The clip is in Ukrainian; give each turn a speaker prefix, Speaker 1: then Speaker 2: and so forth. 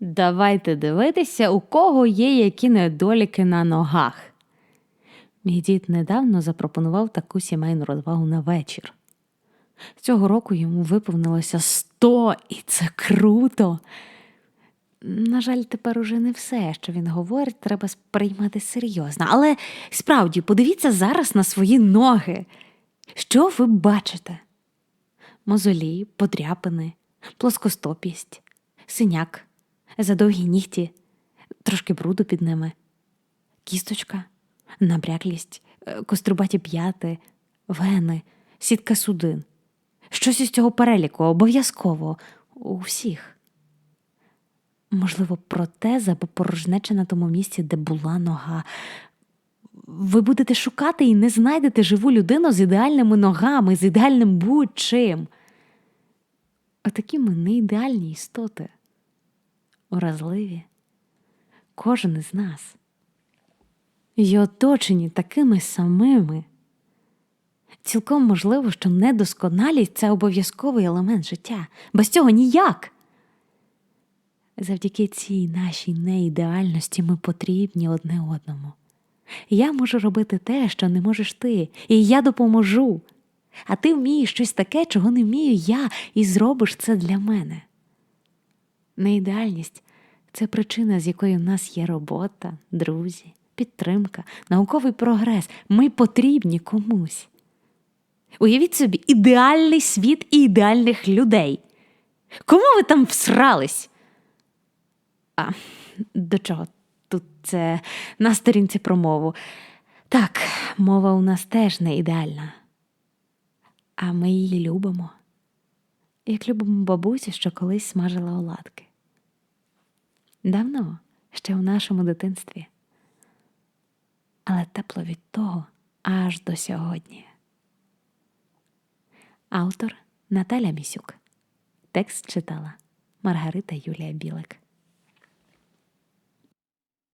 Speaker 1: Давайте дивитися, у кого є які недоліки на ногах. Мій дід недавно запропонував таку сімейну розвагу на вечір. Цього року йому виповнилося сто, і це круто. На жаль, тепер уже не все, що він говорить, треба сприймати серйозно. Але справді подивіться зараз на свої ноги. Що ви бачите? Мозолі, подряпини, плоскостопість, синяк, задовгі нігті, трошки бруду під ними, кісточка, набряклість, е, кострубаті п'яти, вени, сітка судин. Щось із цього переліку обов'язково у всіх. Можливо, протеза або порожнеча на тому місці, де була нога. Ви будете шукати і не знайдете живу людину з ідеальними ногами, з ідеальним будь-чим. Отакі ми не ідеальні істоти, уразливі, кожен із нас. І оточені такими самими. Цілком можливо, що недосконалість це обов'язковий елемент життя. Без цього ніяк. Завдяки цій нашій неідеальності ми потрібні одне одному. Я можу робити те, що не можеш ти, і я допоможу. А ти вмієш щось таке, чого не вмію я, і зробиш це для мене. Неідеальність це причина, з якої в нас є робота, друзі, підтримка, науковий прогрес. Ми потрібні комусь. Уявіть собі, ідеальний світ і ідеальних людей. Кому ви там всрались? А, до чого? Тут це на сторінці про мову. Так, мова у нас теж не ідеальна. А ми її любимо. Як любимо бабусю, що колись смажила оладки. Давно, ще у нашому дитинстві. Але тепло від того аж до сьогодні. Автор Наталя Місюк. Текст читала Маргарита Юлія Білик.